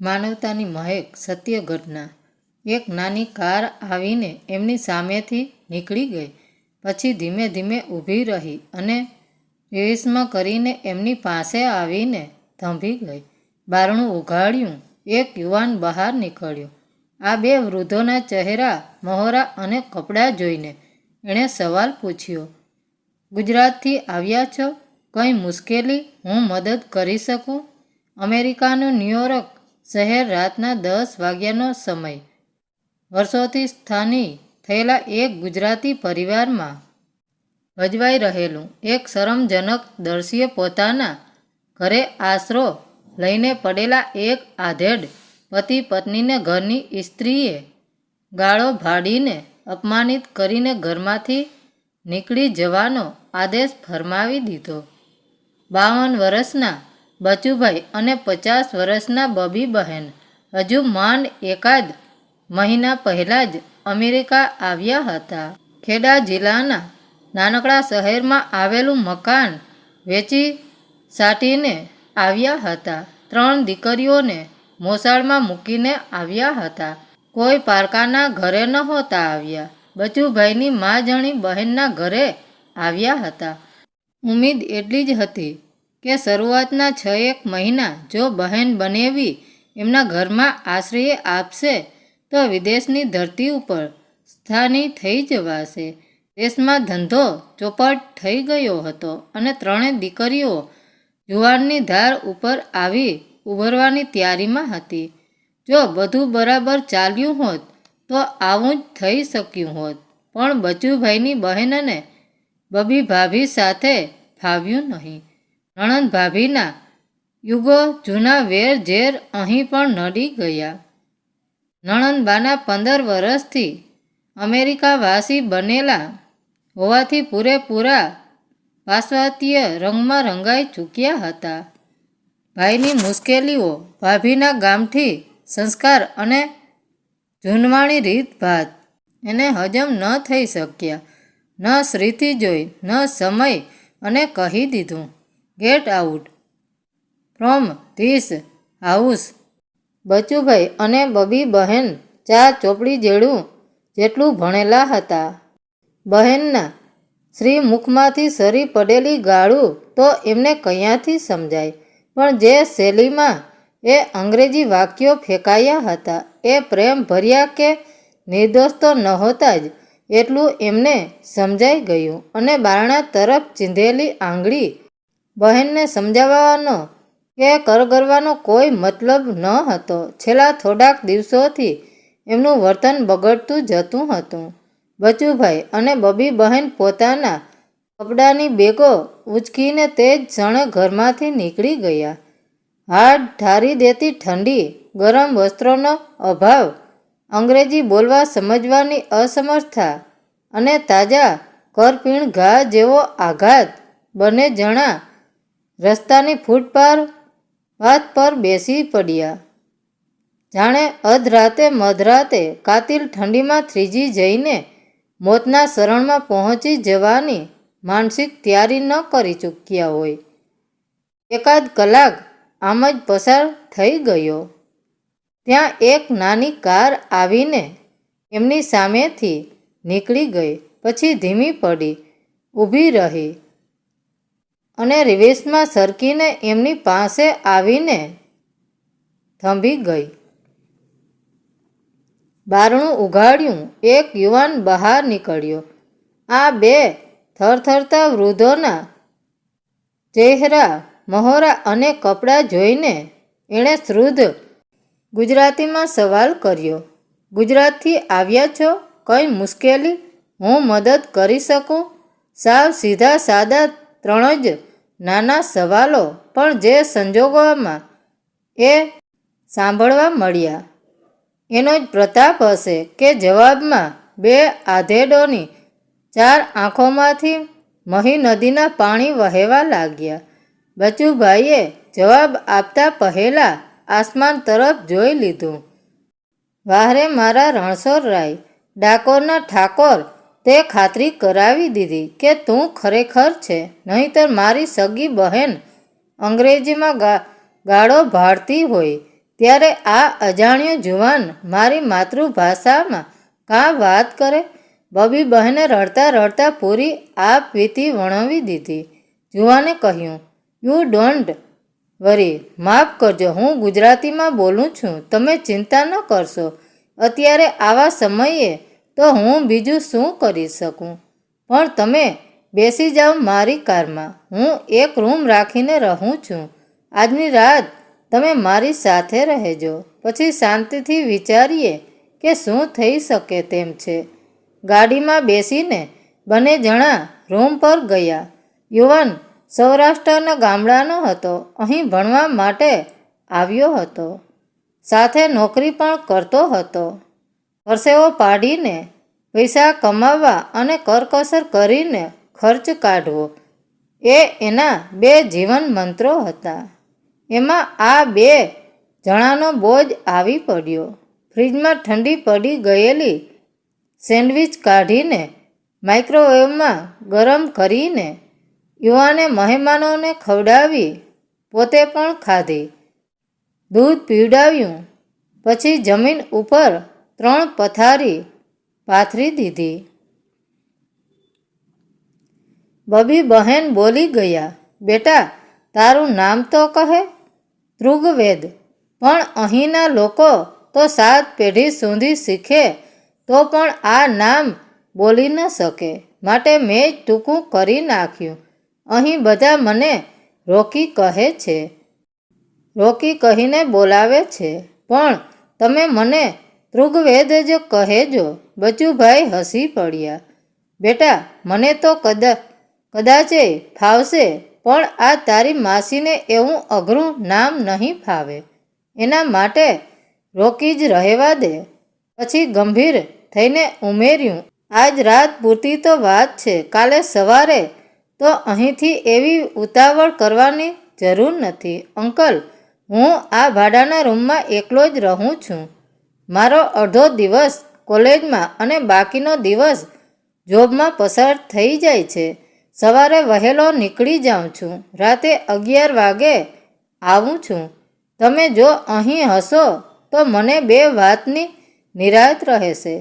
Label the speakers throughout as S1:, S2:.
S1: માનવતાની મહેક સત્ય ઘટના. એક નાની કાર આવીને એમની સામેથી નીકળી ગઈ. પછી ધીમે ધીમે ઊભી રહી અને રિવર્સમાં કરીને એમની પાસે આવીને થંભી ગઈ. બારણું ઉઘાડ્યું, એક યુવાન બહાર નીકળ્યો. આ બે વૃદ્ધોના ચહેરા, મહોરા અને કપડાં જોઈને એણે સવાલ પૂછ્યો, ગુજરાતથી આવ્યા છો? કંઈ મુશ્કેલી હું મદદ કરી શકું? અમેરિકાનું ન્યુયોર્ક શહેર રાતના દસ વાગ્યાનો સમય. વર્ષોથી સ્થાની થયેલા એક ગુજરાતી પરિવારમાં ભજવાઈ રહેલું. એક શરમજનક દર્શીએ પોતાના ઘરે આશરો લઈને પડેલા એક આધેડ પતિ પત્નીને ઘરની સ્ત્રીએ ગાળો ભાડીને અપમાનિત કરીને ઘરમાંથી નીકળી જવાનો આદેશ ફરમાવી દીધો. બાવન વર્ષના બચુભાઈ અને પચાસ વર્ષના બબી બહેન. હજુ માંડ એકાદ મહિના પહેલાં જ અમેરિકા આવ્યા હતા. ખેડા જિલ્લાના નાનકડા શહેરમાં આવેલું મકાન વેચી સાટીને આવ્યા હતા. ત્રણ દીકરીઓને મોસાળમાં મૂકીને આવ્યા હતા. કોઈ પારકાના ઘરે નહોતા આવ્યા. બચુભાઈની મા જણી બહેનના ઘરે આવ્યા હતા. ઉમેદ એટલી જ હતી કે શરૂઆતના છ એક મહિના જો બહેન બનેવી એમના ઘરમાં આશ્રય આપશે, તો વિદેશની ધરતી ઉપર સ્થાની થઈ જવાશે. દેશમાં ધંધો ચોપટ થઈ ગયો હતો અને ત્રણેય દીકરીઓ જુવાનની ધાર ઉપર આવી ઉભરવાની તૈયારીમાં હતી. જો બધું બરાબર ચાલ્યું હોત, તો આવું જ થઈ શક્યું હોત. પણ બચુભાઈની બહેનને બબી ભાભી સાથે ફાવ્યું નહીં. નણંદ ભાભીના યુગો જૂના વેર ઝેર અહીં પણ નડી ગયા. નણંદબાના પંદર વર્ષથી અમેરિકાવાસી બનેલા હોવાથી પૂરેપૂરા પાશ્વાતીય રંગમાં રંગાઈ ચૂક્યા હતા. ભાઈની મુશ્કેલીઓ, ભાભીના ગામથી સંસ્કાર અને જૂનવાણી રીતભાત એને હજમ ન થઈ શક્યા. ન શ્રીથી જોઈ, ન સમય અને કહી દીધું. Get out from this house Bachubhai અને બબી બહેન ચા ચોપડી જેડું જેટલું ભણેલા હતા. બહેનના શ્રી મુખમાંથી સરી પડેલી ગાળું તો એમને કયાંથી સમજાય? પણ જે શૈલીમાં એ અંગ્રેજી વાક્યો ફેંકાયા હતા, એ પ્રેમ ભર્યા કે નિર્દોષ તો નહોતા જ, એટલું એમને સમજાઈ ગયું અને બારણા તરફ ચીંધેલી આંગળી બહેનને સમજાવવાનો કે કરગરવાનો કોઈ મતલબ ન હતો. છેલ્લા થોડાક દિવસોથી એમનું વર્તન બગડતું જતું હતું. બચુભાઈ અને બબી બહેન પોતાના કપડાની બેગો ઉંચકીને તે જ ક્ષણે ઘરમાંથી નીકળી ગયા. હાડ ઠારી દેતી ઠંડી, ગરમ વસ્ત્રોનો અભાવ, અંગ્રેજી બોલવા સમજવાની અસમર્થતા અને તાજા કરપીણ ઘા જેવો આઘાત બંને જણા રસ્તાની ફૂટપાર વાત પર બેસી પડ્યા. જાણે અધરાતે મધરાતે કાતિલ ઠંડીમાં થ્રીજી જઈને મોતના શરણમાં પહોંચી જવાની માનસિક તૈયારી ન કરી ચૂક્યા હોય. એકાદ કલાક આમ જ પસાર થઈ ગયો. ત્યાં એક નાની કાર આવીને એમની સામેથી નીકળી ગઈ, પછી ધીમી પડી, ઊભી રહી. અને રિવેશમાં સરકીને એમની પાસે આવીને થંભી ગઈ. બારણું ઉઘાડ્યું, એક યુવાન બહાર નીકળ્યો. આ બે થરથરતા વૃદ્ધોના ચહેરા, મહોરા અને કપડાં જોઈને એણે શ્રુદ્ધ ગુજરાતીમાં સવાલ કર્યો, ગુજરાતથી આવ્યા છો? કંઈ મુશ્કેલી? હું મદદ કરી શકું? સાવ સીધા સાદા ત્રણ જ નાના સવાલો પણ જે સંજોગોમાં એ સાંભળવા મળ્યા. એનો જ પ્રતાપ હશે કે જવાબમાં બે આધેડોની ચાર આંખોમાંથી મહી નદીના પાણી વહેવા લાગ્યા. બચુભાઈએ જવાબ આપતા પહેલાં આસમાન તરફ જોઈ લીધું. વાહરે મારા રણછોડરાય, ડાકોરના ઠાકોર તે ખાતરી કરાવી દીધી કે તું ખરેખર છે, નહીંતર મારી સગી બહેન અંગ્રેજીમાં ગાળો ભાળતી હોય, ત્યારે આ અજાણ્યો જુવાન મારી માતૃભાષામાં કાં વાત કરે? બબી બહેને રડતા રડતા પૂરી આ પીતી વણવી દીધી. જુવાને કહ્યું યુ ડોન્ટ વરી માફ કરજો, હું ગુજરાતીમાં બોલું છું. તમે ચિંતા ન કરશો. અત્યારે આવા સમયે તો હું બીજું શું કરી શકું? પણ તમે બેસી જાઓ મારી કારમાં. હું એક રૂમ રાખીને રહું છું. આજની રાત તમે મારી સાથે રહેજો. પછી શાંતિથી વિચારીએ કે શું થઈ શકે તેમ છે. ગાડીમાં બેસીને બંને જણા રૂમ પર ગયા. યુવાન સૌરાષ્ટ્રના ગામડાનો હતો. અહીં ભણવા માટે આવ્યો હતો. સાથે નોકરી પણ કરતો હતો. પરસેવો પાડીને પૈસા કમાવવા અને કરકસર કરીને ખર્ચ કાઢવો. એ એના બે જીવન મંત્રો હતા. એમાં આ બે જણાનો બોજ આવી પડ્યો. ફ્રીજમાં ઠંડી પડી ગયેલી સેન્ડવિચ કાઢીને માઇક્રોવેવમાં ગરમ કરીને યુવાને મહેમાનોને ખવડાવી પોતે પણ ખાધી. દૂધ પીવડાવ્યું. પછી જમીન ઉપર ત્રણ પથારી પાથરી દીધી. બબી બહેન બોલી ગયા, બેટા, તારું નામ તો કહે ધ્રુગવેદ પણ અહીંના લોકો તો સાત પેઢી સુધી શીખે તો પણ આ નામ બોલી ન શકે. માટે મેં ટૂંકું કરી નાખ્યું. અહીં બધા મને રોકી કહે છે. રોકી કહીને બોલાવે છે, પણ તમે મને ધ્રુગવેદ જ કહેજો, બચુભાઈ હસી પડ્યા. બેટા, મને તો કદા, કદાચે ફાવશે, પણ આ તારી માસીને એવું અઘરું નામ નહીં ફાવે. એના માટે રોકી જ રહેવા દે. પછી ગંભીર થઈને ઉમેર્યું, આજ રાત પૂરતી તો વાત છે, કાલે સવારે તો અહીંથી એવી ઉતાવળ કરવાની જરૂર નથી. અંકલ, હું આ ભાડાના રૂમમાં એકલો જ રહું છું. મારો અડધો દિવસ કોલેજમાં અને બાકીનો દિવસ જોબમાં પસાર થઈ જાય છે. સવારે વહેલો નીકળી જાઉં છું. રાતે અગિયાર વાગે આવું છું. તમે જો અહીં હશો તો મને બે વાતની નિરાયત રહેશે.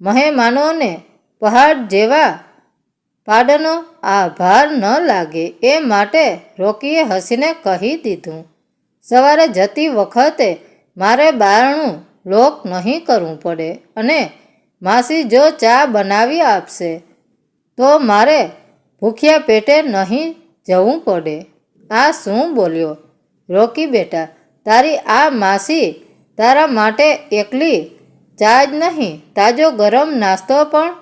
S1: મહેમાનોને પહાડ જેવા પાડનો આભાર ન લાગે એ માટે રોકીએ હસીને કહી દીધું. સવારે જતી વખતે મારે બારણું લોક નહીં કરવું પડે અને માસી જો ચા બનાવી આપશે, તો મારે ભૂખ્યા પેટે નહીં જવું પડે. આ શું બોલ્યો? રોકી બેટા, તારી આ માસી તારા માટે એકલી ચા જ નહીં, તાજો ગરમ નાસ્તો પણ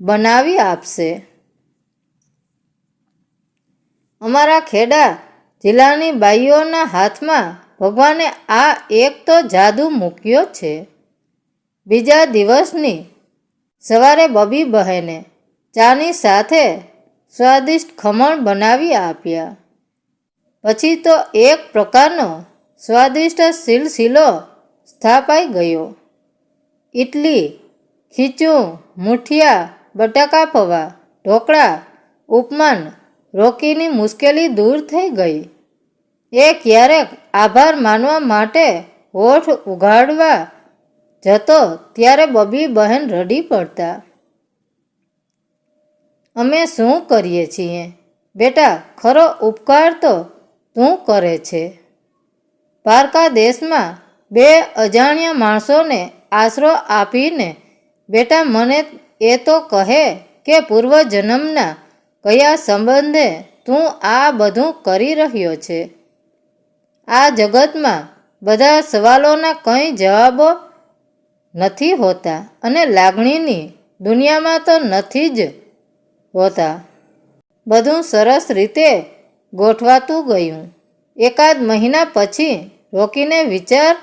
S1: બનાવી આપશે. અમારા ખેડા જિલ્લાની બાઈઓના હાથમાં ભગવાને આ એક તો જાદુ મૂક્યો છે. બીજા દિવસની સવારે બબી બહેને ચાની સાથે સ્વાદિષ્ટ ખમણ બનાવી આપ્યા. પછી તો એક પ્રકારનો સ્વાદિષ્ટ સિલસિલો સ્થાપાઈ ગયો. ઇડલી ખીચું, મુઠિયા, બટાકા પૌવા, ઢોકળા, ઉપમાન રોકીની મુશ્કેલી દૂર થઈ ગઈ. એ ક્યારેક આભાર માનવા માટે હોઠ ઉઘાડવા જતો ત્યારે બબી બહેન રડી પડતા. અમે શું કરીએ છીએ? બેટા, ખરો ઉપકાર તો તું કરે છે. પારકા દેશમાં બે અજાણ્યા માણસોને આશરો આપીને બેટા, મને એ તો કહે કે પૂર્વજન્મના કયા સંબંધે તું આ બધું કરી રહ્યો છે. આ જગતમાં બધા સવાલોના કંઈ જવાબો નથી હોતા અને લાગણીની દુનિયામાં તો નથી જ હોતા. બધું સરસ રીતે ગોઠવાતું ગયું. એકાદ મહિના પછી રોકીને વિચાર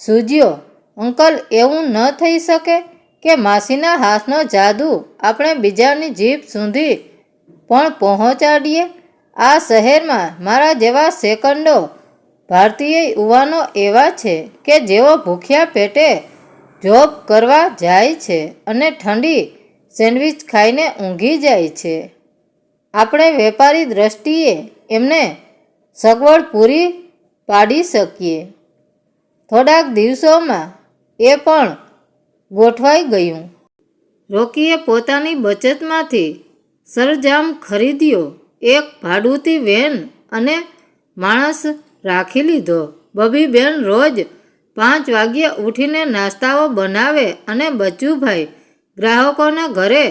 S1: સૂજ્યો, અંકલ, એવું ન થઈ શકે કે માસીના હાથનો જાદુ આપણે બીજાની જીભ સુધી પણ પહોંચાડીએ? આ શહેરમાં મારા જેવા સેકન્ડો ભારતીય યુવાનો એવા છે કે જેઓ ભૂખ્યા પેટે જોબ કરવા જાય છે અને ઠંડી સેન્ડવિચ ખાઈને ઊંઘી જાય છે. આપણે વેપારી દ્રષ્ટિએ એમને સગવડ પૂરી પાડી શકીએ. થોડાક દિવસોમાં એ પણ ગોઠવાઈ ગયું. રોકીએ પોતાની બચતમાંથી સરજામ ખરીદ્યો. એક ભાડુતી વેન અને માણસ રાખી લીધો. બબીબેન રોજ પાંચ વાગ્યે ઉઠીને નાસ્તાઓ બનાવે અને બચ્ચુભાઈ ગ્રાહકોના ઘરે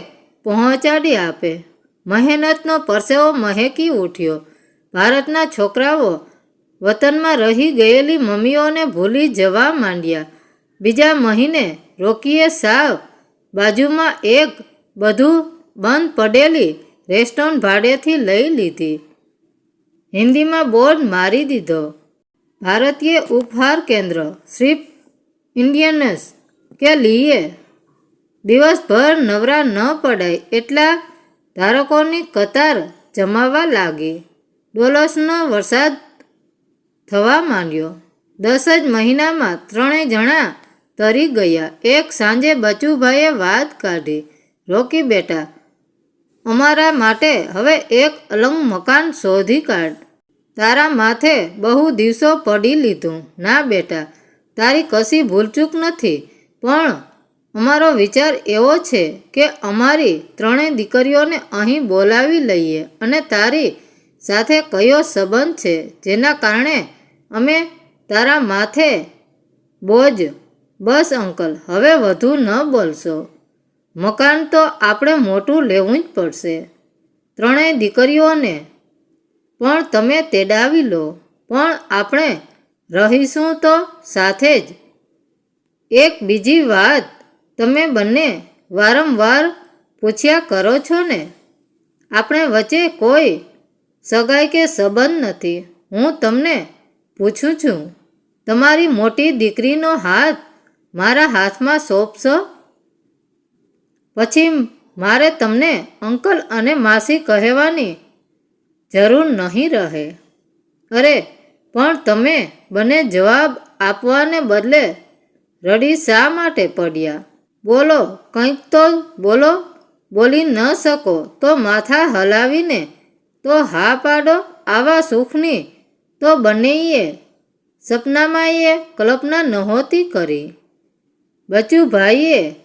S1: પહોંચાડી આપે. મહેનતનો પરસેવો મહેકી ઉઠ્યો. ભારતના છોકરાઓ વતનમાં રહી ગયેલી મમ્મીઓને ભૂલી જવા માંડ્યા. બીજા મહિને રોકીએ સાવ બાજુમાં એક બધું બંધ પડેલી રેસ્ટોરન્ટ ભાડેથી લઈ લીધી. હિન્દીમાં બોર્ડ મારી દીધો. ભારતીય ઉપહાર કેન્દ્ર શ્રીપ ઇન્ડિયનસ, કે લીએ? દિવસભર નવરા ન પડાય એટલા ધારકોની કતાર જમાવા લાગી. ડોલર્સનો વરસાદ થવા માંડ્યો. દસ જ મહિનામાં ત્રણેય જણા તરી ગયા. એક સાંજે બચુભાઈએ વાત કાઢી. રોકી બેટા અમારા માટે હવે એક અલંગ મકાન શોધી કાઢ. તારા માથે બહુ દિવસો પડી લીધું. ના બેટા, તારી કશી ભૂલચૂક નથી. પણ અમારો વિચાર એવો છે કે અમારી ત્રણેય દીકરીઓને અહીં બોલાવી લઈએ અને તારી સાથે કયો સંબંધ છે, જેના કારણે અમે તારા માથે બોજ. બસ અંકલ, હવે વધુ ન બોલશો. મકાન તો આપણે મોટું લેવું જ પડશે. ત્રણેય દીકરીઓને પણ તમે તેડાવી લો, પણ આપણે રહીશું તો સાથે જ. એક બીજી વાત, તમે બંને વારંવાર પૂછ્યા કરો છો ને? આપણે વચ્ચે કોઈ સગાઈ કે સંબંધ નથી. હું તમને પૂછું છું, તમારી મોટી દીકરીનો હાથ મારા હાથમાં સોંપશો? પછી મારે તમને અંકલ અને માસી કહેવાની જરૂર નહીં રહે. અરે, પણ તમે બંને જવાબ આપવાને બદલે રડી શા માટે પડ્યા? બોલો, કંઈક તો બોલો, બોલી ન શકો તો માથા હલાવીને તો હા પાડો આવા સુખની તો બંનેએ સપનામાં એ કલ્પના નહોતી કરી. બચુભાઈએ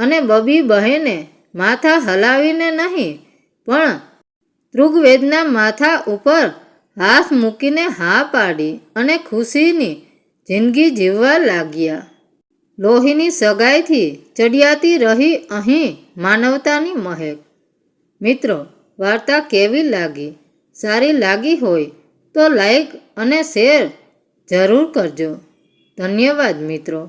S1: અને બબી બહેને માથા હલાવીને નહીં, પણ તૃગવેદના માથા ઉપર હાથ મૂકીને હા પાડી અને ખુશીની જિંદગી જીવવા લાગ્યા. લોહીની સગાઈથી ચડિયાતી રહી અહીં માનવતાની મહેક. મિત્રો, વાર્તા કેવી લાગી? સારી લાગી હોય તો લાઈક અને શેર જરૂર કરજો. ધન્યવાદ મિત્રો.